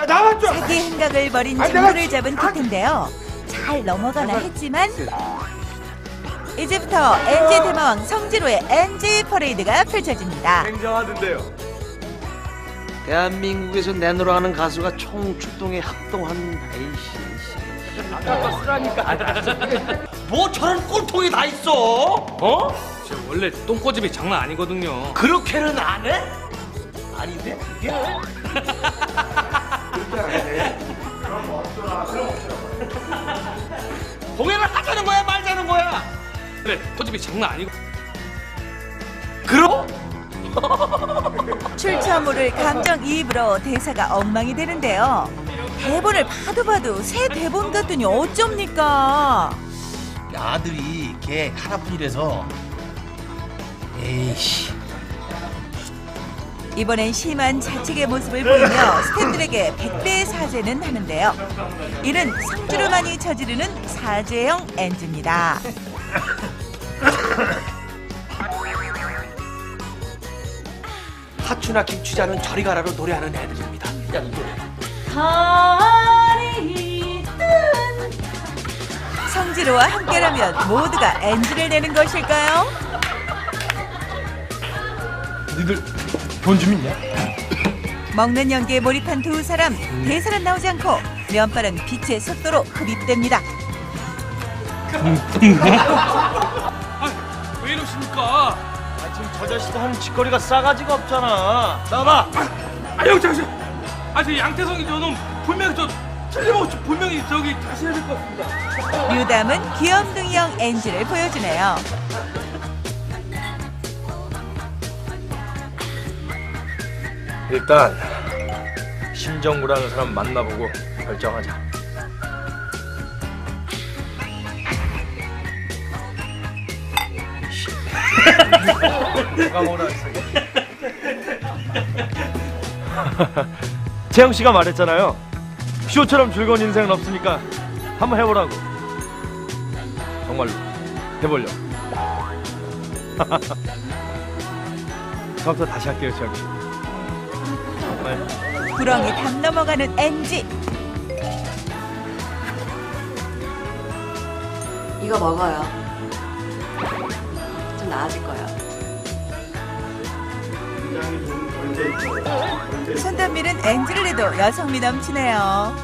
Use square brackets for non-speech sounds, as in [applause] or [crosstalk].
아, 나왔죠. 사기 행각을 벌인 아니, 내가- 잡은 듯한데요. 잘 넘어가나 했지만 이제부터 NG 대마왕 성지로의 NG 퍼레이드가 펼쳐집니다. 굉장하던데요. 대한민국에서 내노라 하는 가수가 총 출동에 합동한 쓰라니까. 뭐 저런 꼴통이 다 있어? 어? 저 원래 똥꼬집이 장난 아니거든요. 그렇게는 안 해? 아닌데 그게? [laughs] 공연을 하자는 거야 말자는 거야? 그래, 꼬집이 장난 아니고. 그럼? [laughs] 출처모를 감정이입으로 대사가 엉망이 되는데요. 대본을 봐도 봐도 새 대본 같더니 어쩝니까? 아들이 걔 하나뿐이라서 에이씨 이번엔 심한 자책의 모습을 보이며 [laughs] 스태프들에게 백배의 사죄는 하는데요. 이는 성주로만이 저지르는 사죄형 NG입니다. [laughs] 하추나 김추자는 저리 가라로 노래하는 애들입니다. 야, 이 노래. 성지로와 함께라면 모두가 NG를 내는 것일까요? 니들 돈좀 있냐? 먹는 연기에 몰입한 두 사람 대사는 나오지 않고 면빠른 빛의 속도로 흡입됩니다. [laughs] 아, 왜 이러십니까? 아, 지금 저 자식도 하는 짓거리가 싸가지가 없잖아. 나봐. 아, 형, 잠시. 아, 저 양태성이 저놈 분명히 저 틀림없이 분명히 저기 다시 해야 될 것 같습니다. [laughs] 류담은 귀염둥이형 NG를 보여주네요. 일단 심정구라는 사람 만나보고 결정하자. 누가 뭐라 했어? [laughs] 재영 씨가 말했잖아요. 쇼처럼 즐거운 인생은 없으니까 한번 해보라고. 정말로 해보려. 처음부터 [laughs] 다시 할게요, 씨. 정말. 구렁이 담 넘어가는 NG. 이거 먹어요. 좀 나아질 거예요. 손담비는 NG를 해도 여성미 넘치네요.